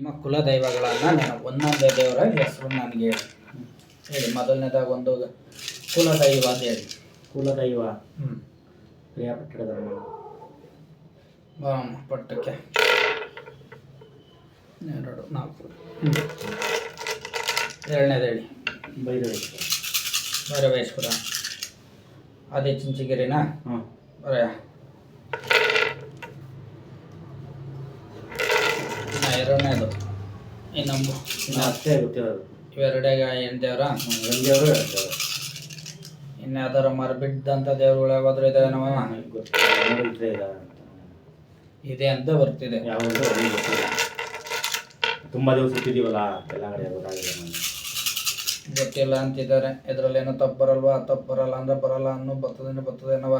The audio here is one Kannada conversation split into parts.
ನಿಮ್ಮ ಕುಲದೈವಗಳನ್ನು ನಾನು ಒಂದೊಂದೇ ದೇವರ ಹೆಸರು ನನಗೆ ಹೇಳಿ. ಹೇಳಿ ಮೊದಲನೇದಾಗ ಒಂದು ಕುಲದೈವ ಅಂತ ಹೇಳಿ. ಕುಲದೈವ. ಹ್ಞೂ ಪ್ರಿಯಾಪಟ್ಟಣದಮ್ಮ ಬಾಮ ಪಟ್ಟಕ್ಕೆ ಎರಡು ನಾಲ್ಕು. ಹ್ಞೂ ಎರಡನೇದು ಹೇಳಿ. ಭೈರವೇಶ್ವರ. ಭೈರವೇಶ್ವರ. ಅದೇ ಚಿಂಚಗಿರಿನಾ ಹ್ಞೂ ಬರೆಯ ಎರಡನೇದು ಇನ್ನು ಇನ್ನು ಅಷ್ಟೇ ಗೊತ್ತಿರೋದು ಇವೆರಡೇ ಏನು ದೇವರ? ರಂಗಿಯವರು ಹೇಳ್ತಾರೆ ಇನ್ನು ಯಾವ್ದಾರ ಮರಬಿದ್ದಂಥ ದೇವ್ರುಗಳು ಯಾವಾದ್ರೂ ಇದಾವೆ ನಮ್ಮ ಗೊತ್ತಿಲ್ಲ. ಇದೆ ಅಂತ ಬರ್ತಿದೆ. ಗೊತ್ತಿಲ್ಲ. ತುಂಬ ದಿವಸ ಇಟ್ಟಿದ್ದೀವಲ್ಲ ಎಲ್ಲ ಕಡೆ ಗೊತ್ತಾಗಿದೆ ಗೊತ್ತಿಲ್ಲ ಅಂತಿದ್ದಾರೆ. ಇದರಲ್ಲಿ ಏನೋ ತಪ್ಪು ಬರಲ್ವಾ? ತಪ್ಪು ಬರಲ್ಲ ಅಂದ್ರೆ ಬರಲ್ಲ ಅನ್ನೋ ಬರ್ತದೇನೋ ಬರ್ತದೇನವ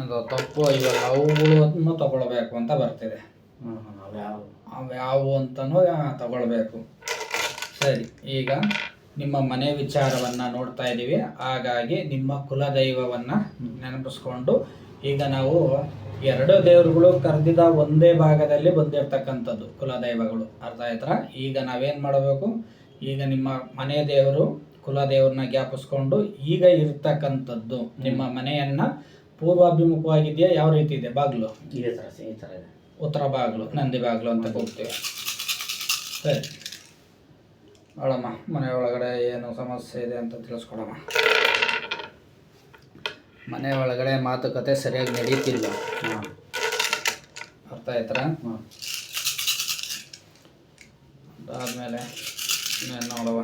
ಅದು ತಪ್ಪು ಇವಾಗ ಅವುಗಳನ್ನು ತಗೊಳ್ಬೇಕು ಅಂತ ಬರ್ತಿದೆ. ಅವು ಅಂತನೂ ತಗೊಳ್ಬೇಕು. ಸರಿ ಈಗ ನಿಮ್ಮ ಮನೆ ವಿಚಾರವನ್ನು ನೋಡ್ತಾ ಇದ್ದೀವಿ ಹಾಗಾಗಿ ನಿಮ್ಮ ಕುಲದೈವವನ್ನು ನೆನಪಿಸ್ಕೊಂಡು ಈಗ ನಾವು ಎರಡು ದೇವರುಗಳು ಕರೆದಿದ ಒಂದೇ ಭಾಗದಲ್ಲಿ ಬಂದಿರತಕ್ಕಂಥದ್ದು ಕುಲದೈವಗಳು. ಅರ್ಥ ಆಯ್ತಾ ಈಗ ನಾವೇನು ಮಾಡಬೇಕು? ಈಗ ನಿಮ್ಮ ಮನೆ ದೇವರು ಕುಲದೇವ್ರನ್ನ ಜ್ಞಾಪಿಸ್ಕೊಂಡು ಈಗ ಇರ್ತಕ್ಕಂಥದ್ದು ನಿಮ್ಮ ಮನೆಯನ್ನು ಪೂರ್ವಾಭಿಮುಖವಾಗಿದೆಯಾ? ಯಾವ ರೀತಿ ಇದೆ? ಬಾಗಿಲು? ಇದೇ ಥರ ಈ ಥರ ಇದೆ. ಉತ್ತರ ಬಾಗಿಲು ನಂದಿ ಬಾಗಿಲು ಅಂತ ಹೋಗ್ತೀವಿ ಸರಿ. ನೋಡಮ್ಮ ಮನೆ ಒಳಗಡೆ ಏನು ಸಮಸ್ಯೆ ಇದೆ ಅಂತ ತಿಳಿಸ್ಕೊಡಮ್ಮ. ಮನೆ ಒಳಗಡೆ ಮಾತುಕತೆ ಸರಿಯಾಗಿ ನಡೀತಿಲ್ಲ. ಹಾಂ. ಅರ್ಥ ಆಯ್ತರ? ಹಾಂ. ಅದಾದಮೇಲೆ ಇನ್ನೇನು ನೋಡುವ.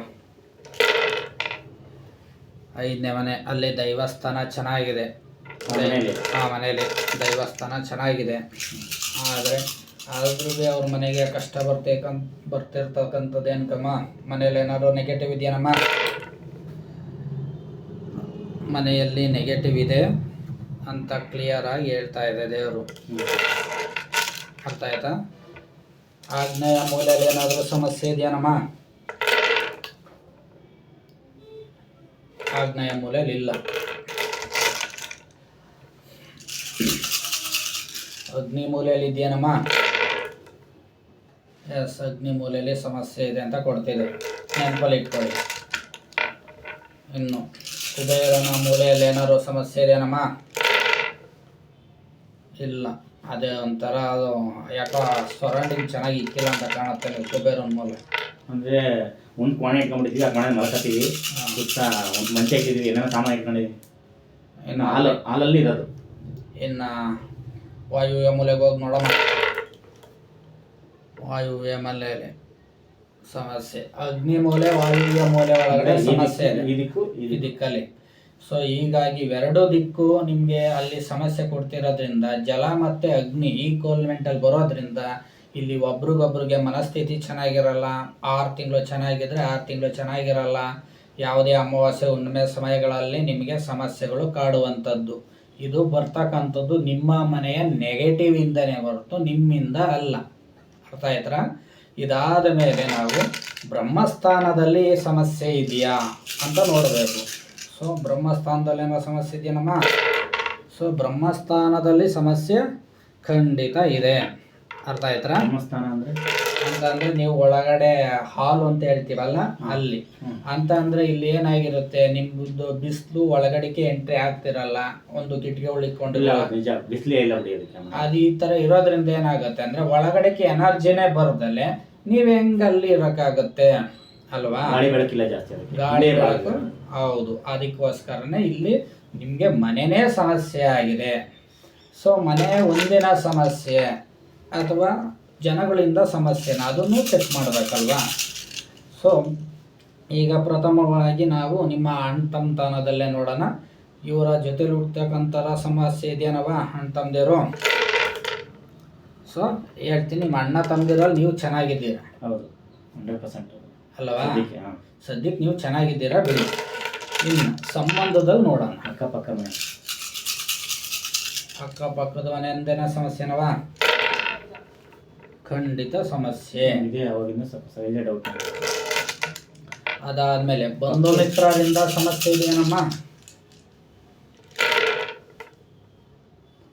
ಐದನೇ ಮನೆ ಅಲ್ಲಿ ದೈವಸ್ಥಾನ ಚೆನ್ನಾಗಿದೆ. ಆ, ಮನೆಯಲ್ಲಿ. ದೈವಸ್ಥಾನ ಚೆನ್ನಾಗಿದೆ. ಆದರೆ ಆದ್ರೂ ಭೀ ಅವ್ರ ಮನೆಗೆ ಕಷ್ಟ ಬರ್ತೇಕಂತ ಬರ್ತಿರ್ತಕ್ಕಂಥದ್ದು ಏನಕ್ಕಮ್ಮ ಮನೇಲಿ ಏನಾದ್ರು ನೆಗೆಟಿವ್ ಇದೆಯೇನಮ್ಮ ಮನೆಯಲ್ಲಿ ನೆಗೆಟಿವ್ ಇದೆ ಅಂತ ಕ್ಲಿಯರ್ ಆಗಿ ಹೇಳ್ತಾ ಇದೆ ದೇವರು. ಅರ್ಥ ಆಯ್ತಾ? ಆಗ್ನೇಯ ಮೂಲೆಯಲ್ಲಿ ಏನಾದರೂ ಸಮಸ್ಯೆ ಇದೆಯೇನಮ್ಮ ಆಗ್ನೇಯ ಮೂಲೆಯಲ್ಲಿ ಇಲ್ಲ. ಅಗ್ನಿ ಮೂಲೆಯಲ್ಲಿ ಇದೆಯೇನಮ್ಮ ಎಸ್ ಅಗ್ನಿ ಮೂಲೆಯಲ್ಲಿ ಸಮಸ್ಯೆ ಇದೆ ಅಂತ ಕೊಡ್ತಿದೆ. ನೆನಪಲ್ಲಿ ಇಟ್ಕೊಳ್ಳಿ. ಇನ್ನು ಕುಬೇರನ ಮೂಲೆಯಲ್ಲಿ ಏನಾದ್ರು ಸಮಸ್ಯೆ ಇದೆಯೇನಮ್ಮ? ಇಲ್ಲ. ಅದೇ ಒಂಥರ ಅದು ಯಾಕೋ ಸರೌಂಡಿಂಗ್ ಚೆನ್ನಾಗಿ ಇಕ್ಕಿಲ್ಲ ಅಂತ ಕಾಣುತ್ತೆ ನೀವು ಕುಬೇರನ ಮೂಲೆ. ಅಂದರೆ ಒಂದು ಕೋಣೆ ಇಟ್ಕೊಂಡ್ಬಿಟ್ಟಿದ್ವಿ ಆ ಕೋಣೆ ಮಲ್ಕತ್ತೀವಿ. ಸುತ್ತ ಒಂದು ಮಂಚೆ ಇಟ್ಟಿದ್ವಿ ಏನೇನೋ ಸಾಮಾನು ಇಟ್ಕೊಂಡಿದ್ವಿ. ಇನ್ನು ಹಾಲು ಹಾಲಲ್ಲಿ ಇರೋದು. ಇನ್ನು ವಾಯುವ್ಯ ಮೂಲೆಗೆ ಹೋಗಿ ನೋಡೋಣ. ವಾಯುವ್ಯ ಮೂಲೆಯಲ್ಲಿ ಸಮಸ್ಯೆ. ಅಗ್ನಿ ಮೂಲೆ ವಾಯುವ್ಯ ಮೂಲೆ ಒಳಗಡೆ ಈ ಸಮಸ್ಯೆ ಇದೆ. ಈ ಈ ಈ ದಿಕ್ಕಲ್ಲಿ. ಸೊ ಹೀಗಾಗಿ ಇವೆರಡು ದಿಕ್ಕು ನಿಮಗೆ ಅಲ್ಲಿ ಸಮಸ್ಯೆ ಕೊಡ್ತಿರೋದ್ರಿಂದ ಜಲ ಮತ್ತು ಅಗ್ನಿ ಈಕ್ವಲ್ಮೆಂಟಲ್ಲಿ ಬರೋದ್ರಿಂದ ಇಲ್ಲಿ ಒಬ್ರಿಗೊಬ್ರಿಗೆ ಮನಸ್ಥಿತಿ ಚೆನ್ನಾಗಿರಲ್ಲ ಆರು ತಿಂಗಳು ಚೆನ್ನಾಗಿದ್ರೆ ಆರು ತಿಂಗಳು ಚೆನ್ನಾಗಿರಲ್ಲ. ಯಾವುದೇ ಅಮಾವಾಸ್ಯೆ ಹುಣ್ಣಿಮೆ ಸಮಯಗಳಲ್ಲಿ ನಿಮಗೆ ಸಮಸ್ಯೆಗಳು ಕಾಡುವಂಥದ್ದು. ಇದು ಬರ್ತಕ್ಕಂಥದ್ದು ನಿಮ್ಮ ಮನೆಯ ನೆಗೆಟಿವ್ ಇಂದನೇ ಹೊರತು ನಿಮ್ಮಿಂದ ಅಲ್ಲ. ಅರ್ಥ ಆಯ್ತಾ ಇದಾದ ಮೇಲೆ ನಾವು ಬ್ರಹ್ಮಸ್ಥಾನದಲ್ಲಿ ಸಮಸ್ಯೆ ಇದೆಯಾ ಅಂತ ನೋಡಬೇಕು. ಸೊ, ಬ್ರಹ್ಮಸ್ಥಾನದಲ್ಲಿ ಏನೋ ಸಮಸ್ಯೆ ಇದೆಯೇನಮ್ಮ ಸೊ, ಬ್ರಹ್ಮಸ್ಥಾನದಲ್ಲಿ ಸಮಸ್ಯೆ ಖಂಡಿತ ಇದೆ. ಅರ್ಥ ಆಯ್ತಾ ಧರ್ಮಸ್ಥಾನ ಅಂದರೆ? ಅಂತಂದ್ರೆ ನೀವು ಒಳಗಡೆ ಹಾಲು ಅಂತ ಹೇಳ್ತೀವಲ್ಲ ಅಲ್ಲಿ. ಅಂತ ಅಂದ್ರೆ ಇಲ್ಲಿ ಏನಾಗಿರುತ್ತೆ ನಿಮ್ದು ಬಿಸಿಲು ಒಳಗಡೆಗೆ ಎಂಟ್ರಿ ಆಗ್ತಿರಲ್ಲ ಒಂದು ಕಿಟಕಿ ಉಳಿಕೊಂಡಿಲ್ಲ ನಿಜ ಬಿಸಿಲೇ ಇಲ್ಲ ಬಿಡಿ ಅದಕ್ಕೆ ಅದು ಈ ತರ ಇರೋದ್ರಿಂದ ಏನಾಗುತ್ತೆ ಅಂದ್ರೆ ಒಳಗಡೆಗೆ ಎನರ್ಜಿನೇ ಬರದಲೆ ನೀವ್ ಹೆಂಗ್ ಅಲ್ಲಿ ಇರಕ್ಕಾಗತ್ತೆ ಅಲ್ವಾ? ಗಾಳಿ ಬೆಳಕಿಲ್ಲ ಜಾಸ್ತಿ ಅದಕ್ಕೆ. ಗಾಳಿ ಬೆಳಕು? ಹೌದು ಅದಕ್ಕೋಸ್ಕರನೇ ಇಲ್ಲಿ ನಿಮಗೆ ಮನೆನೇ ಸಮಸ್ಯೆ ಆಗಿದೆ. ಸೊ ಮನೆ ಒಂದಿನ ಸಮಸ್ಯೆ. ಅಥವಾ ಜನಗಳಿಂದ ಸಮಸ್ಯೆನ ಅದನ್ನು ಚೆಕ್ ಮಾಡಬೇಕಲ್ವಾ? ಸೊ ಈಗ ಪ್ರಥಮವಾಗಿ ನಾವು ನಿಮ್ಮ ಅಣ್ಣ ತಮ್ಮತನದಲ್ಲೇ ನೋಡೋಣ. ಇವರ ಜೊತೆಲಿ ಹುಡ್ತಕ್ಕಂಥರ ಸಮಸ್ಯೆ ಇದೆಯೇನವ ಅಣ್ಣ ತಮ್ಮದಿರು ಸೊ ಹೇಳ್ತೀನಿ ನಿಮ್ಮ ಅಣ್ಣ ತಮ್ಮದಿರಲ್ಲಿ ನೀವು ಚೆನ್ನಾಗಿದ್ದೀರಾ? ಹೌದು ಹಂಡ್ರೆಡ್ ಪರ್ಸೆಂಟ್ ಅಲ್ವಾ ಸದ್ಯಕ್ಕೆ ನೀವು ಚೆನ್ನಾಗಿದ್ದೀರಾ ಬಿಡಿ. ಇನ್ನು ಸಂಬಂಧದಲ್ಲಿ ನೋಡೋಣ. ಅಕ್ಕಪಕ್ಕ ಮನೆ. ಅಕ್ಕಪಕ್ಕದ ಮನೆಯಿಂದೇನ ಸಮಸ್ಯೆನವ ಖಂಡಿತ ಸಮಸ್ಯೆ. ಇದೆ ಸೈಜೇ ಡೌಟ್ ಅದಾದ್ಮೇಲೆ ಬಂಧು ಮಿತ್ರರಿಂದ ಸಮಸ್ಯೆ ಇದೆಯೇನಮ್ಮ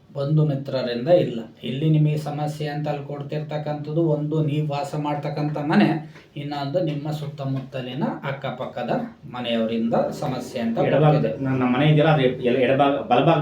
ಬಂಧು ಮಿತ್ರರಿಂದ ಇಲ್ಲ. ಇಲ್ಲಿ ನಿಮಗೆ ಸಮಸ್ಯೆ ಅಂತ ಅಲ್ಲಿ ಕೊಡ್ತಿರ್ತಕ್ಕಂಥದ್ದು ಒಂದು ನೀವು ವಾಸ ಮಾಡ್ತಕ್ಕಂಥ ಮನೆ ಇನ್ನೊಂದು ನಿಮ್ಮ ಸುತ್ತಮುತ್ತಲಿನ ಅಕ್ಕಪಕ್ಕದ ಮನೆಯವರಿಂದ ಸಮಸ್ಯೆ ಅಂತ ಎಡಭಾಗದ ನನ್ನ ನಮ್ಮ ಮನೆ ಇದೆಯಲ್ಲ ಅದು ಎಡ- ಎಡಭಾಗ ಬಲಭಾಗದ